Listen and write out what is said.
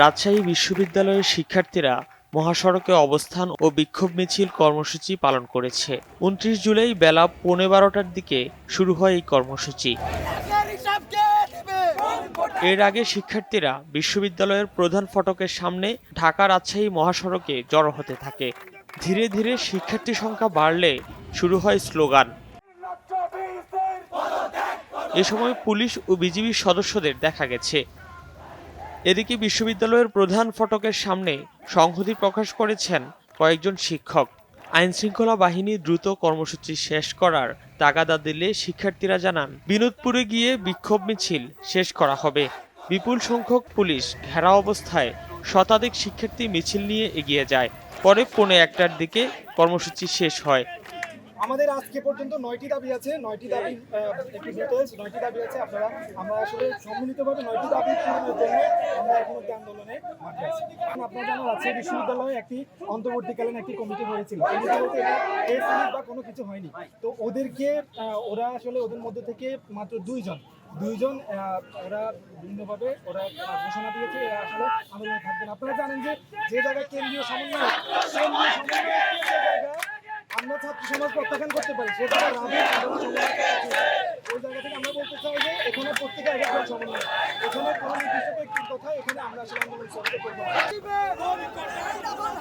রাজশাহী বিশ্ববিদ্যালয়ের শিক্ষার্থীরা মহাসড়কে অবস্থান ও বিক্ষোভ মিছিল কর্মসূচি পালন করেছে। উনত্রিশ জুলাই বেলা পৌনে বারোটার দিকে শুরু হয় এই কর্মসূচি। এর আগে শিক্ষার্থীরা বিশ্ববিদ্যালয়ের প্রধান ফটকের সামনে ঢাকা রাজশাহী মহাসড়কে জড়ো হতে থাকে। ধীরে ধীরে শিক্ষার্থী সংখ্যা বাড়লে শুরু হয় স্লোগান। এ সময় পুলিশ ও বিজিবির সদস্যদের দেখা গেছে। এদিকে বিশ্ববিদ্যালয়ের প্রধান ফটকের সামনে সংহতি প্রকাশ করেছেন কয়েকজন শিক্ষক। আইনশৃঙ্খলা বাহিনী দ্রুত কর্মসূচি শেষ করার তাগাদা দিলে শিক্ষার্থীরা জানান, বিনোদপুরে গিয়ে বিক্ষোভ মিছিল শেষ করা হবে। বিপুল সংখ্যক পুলিশ ঘেরা অবস্থায় শতাধিক শিক্ষার্থী মিছিল নিয়ে এগিয়ে যায়। পরে পৌনে একটার দিকে কর্মসূচি শেষ হয়। আমাদের আজকে পর্যন্ত নয়টি দাবি আছে, নয়টি দাবি একটি ডিটেলস নয়টি দাবি আছে। আপনারা, আমরা আসলে সম্মিলিতভাবে নয়টি দাবি পূরণের জন্য আমরা এখন অব্দি আন্দোলনে মাঠে আছি। আপনারা জানা আছে বিশ্ববিদ্যালয়ে একটি অন্তর্বর্তীকালীন একটি কমিটি হয়েছিল। বা কোনো কিছু হয়নি। তো ওদেরকে ওরা আসলে ওদের মধ্যে থেকে মাত্র দুইজন দুইজন ওরা বিভিন্নভাবে ওরা ঘোষণা দিয়েছে, এরা আসলে আন্দোলনে থাকবেন। আপনারা জানেন যে যে জায়গায় কেন্দ্রীয় সমন্বয় কেন্দ্রীয় সমন্বয় আমরা ছাত্র সমাজ প্রত্যাখ্যান করতে পারি সেটা। ওই জায়গা থেকে আমরা বলতে চাই যে এখানে প্রত্যেকে এক একজন সমন্বয় এখানে কোনো নির্দিষ্ট ব্যক্তির কথা এখানে আমরা আসলে আন্দোলন না।